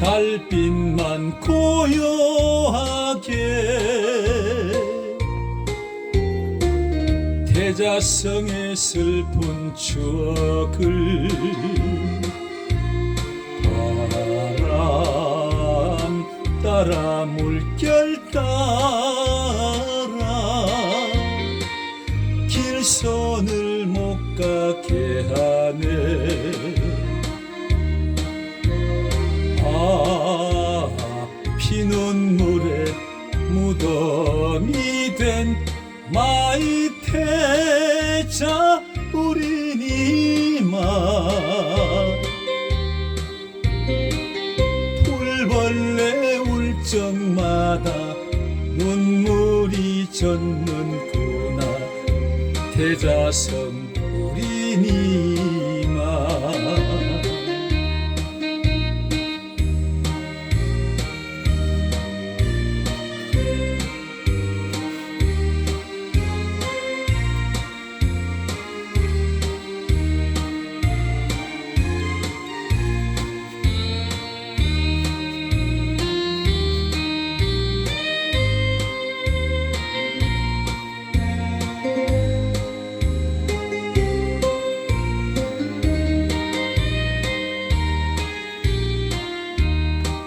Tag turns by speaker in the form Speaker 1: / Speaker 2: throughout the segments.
Speaker 1: 달빛만 고요하게 대자성의 슬픈 추억을 바람 따라 물결 따라 길손을 못 가게 하네 눈물에 무덤이 된 마이태자 우린 이만 풀벌레 울 적마다 눈물이 젖는구나. 대자성 우린 이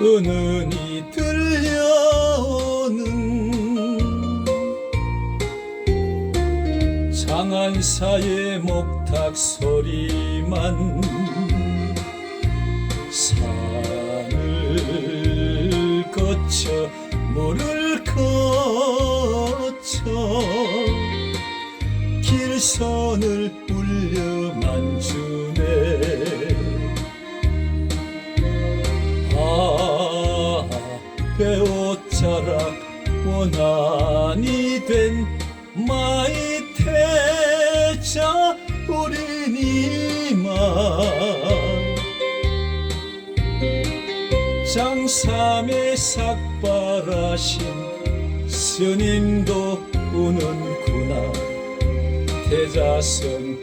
Speaker 1: 은은히 들려오는 장안사의 목탁 소리만 산을 거쳐 물을 거쳐 길선을 울려 만 주 원한이 된 마이 태자 우린 이만 장삼의 삭발하신 스님도 우는구나. 대자성